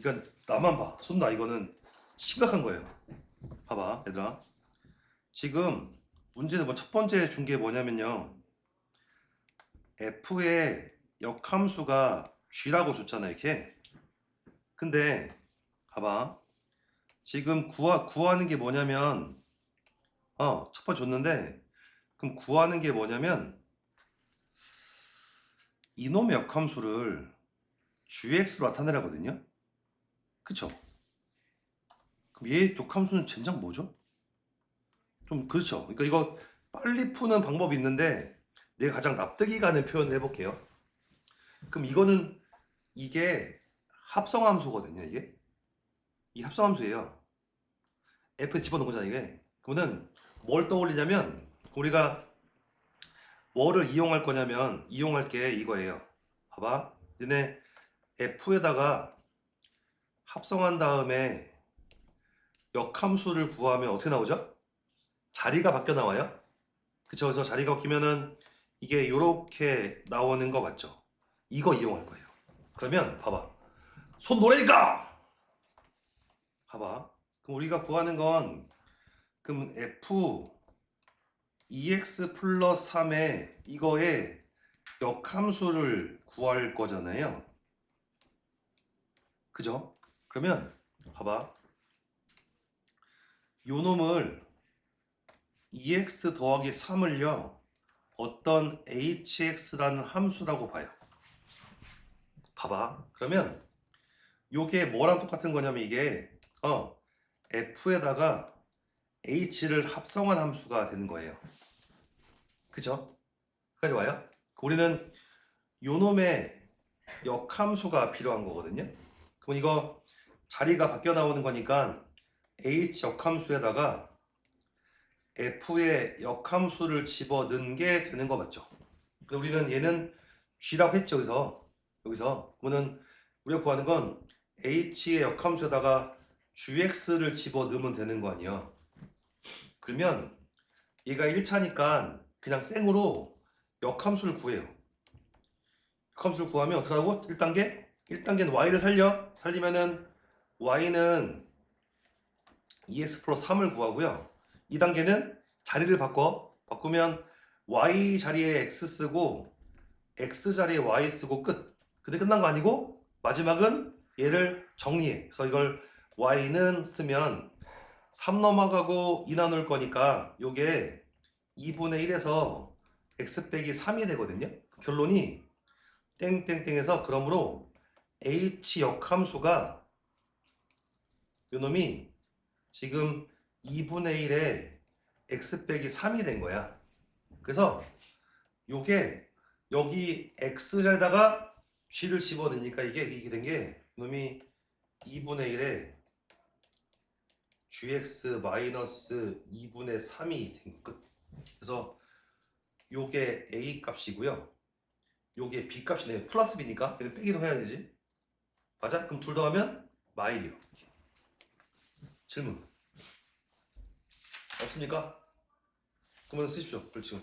그러니까 나만 봐. 손나 이거는 심각한 거예요. 봐봐, 얘들아. 지금 문제는 뭐 첫 번째 준 게 뭐냐면요. f의 역함수가 g라고 줬잖아, 이렇게. 근데 봐봐. 지금 구하, 구하는 게 뭐냐면 어, 첫 번째 줬는데 그럼 구하는 게 뭐냐면 이놈의 역함수를 gx로 나타내라거든요. 그쵸? 그럼 얘 역함수는 젠장 뭐죠? 좀 그렇죠. 그러니까 이거 빨리 푸는 방법이 있는데 내가 가장 납득이 가는 표현을 해볼게요. 그럼 이거는 이게 합성함수거든요. 이게 이 합성함수예요. F에 집어넣은 거잖아 이게. 그러면은 뭘 떠올리냐면 우리가 뭐를 이용할 거냐면 이용할 게 이거예요. 봐봐. 너네 F에다가 합성한 다음에 역함수를 구하면 어떻게 나오죠? 자리가 바뀌어 나와요. 그쵸? 그래서 자리가 바뀌면은 이게 이렇게 나오는 거 맞죠? 이거 이용할 거예요. 그러면 봐봐. 손 노래니까! 봐봐. 그럼 우리가 구하는 건 그럼 F 2x 플러스 3의 이거의 역함수를 구할 거잖아요. 그죠? 그러면 봐봐. 요 놈을 2x 더하기 3을요. 어떤 hx라는 함수라고 봐요. 봐봐. 그러면 요게 뭐랑 똑같은 거냐면 이게 어 f에다가 h를 합성한 함수가 되는 거예요. 그죠? 까지 와요? 우리는 요 놈의 역함수가 필요한 거거든요. 그럼 이거 자리가 바뀌어 나오는 거니까 h 역함수에다가 f의 역함수를 집어 넣은 게 되는 거 맞죠? 우리는 얘는 g라고 했죠. 여기서 여기서 그러면 우리가 구하는 건 h의 역함수에다가 gx를 집어 넣으면 되는 거 아니야? 그러면 얘가 1차니까 그냥 생으로 역함수를 구해요. 역함수를 구하면 어떻게 하고? 1단계? 1단계는 y를 살려. 살리면은 y는 2x 플러스 3을 구하고요. 2단계는 자리를 바꿔. 바꾸면 y 자리에 x 쓰고 x 자리에 y 쓰고 끝. 근데 끝난 거 아니고 마지막은 얘를 정리해. 그래서 이걸 y는 쓰면 3 넘어가고 2 나눌 거니까 요게 2분의 1에서 x 빼기 3이 되거든요. 결론이 땡땡땡에서 그러므로 h 역함수가 요 놈이 지금 2분의 1에 x 빼기 3이 된 거야. 그래서 요게 여기 x 자리다가 g를 집어넣으니까 이게 이게 된 게 놈이 2분의 1에 gx 마이너스 2분의 3이 된 끝. 그래서 요게 a 값이고요. 요게 b 값이네요. 플러스 b니까 빼기도 해야 되지. 맞아? 그럼 둘 더하면 마일이요. 질문 없습니까? 그러면 쓰십시오. 그렇죠.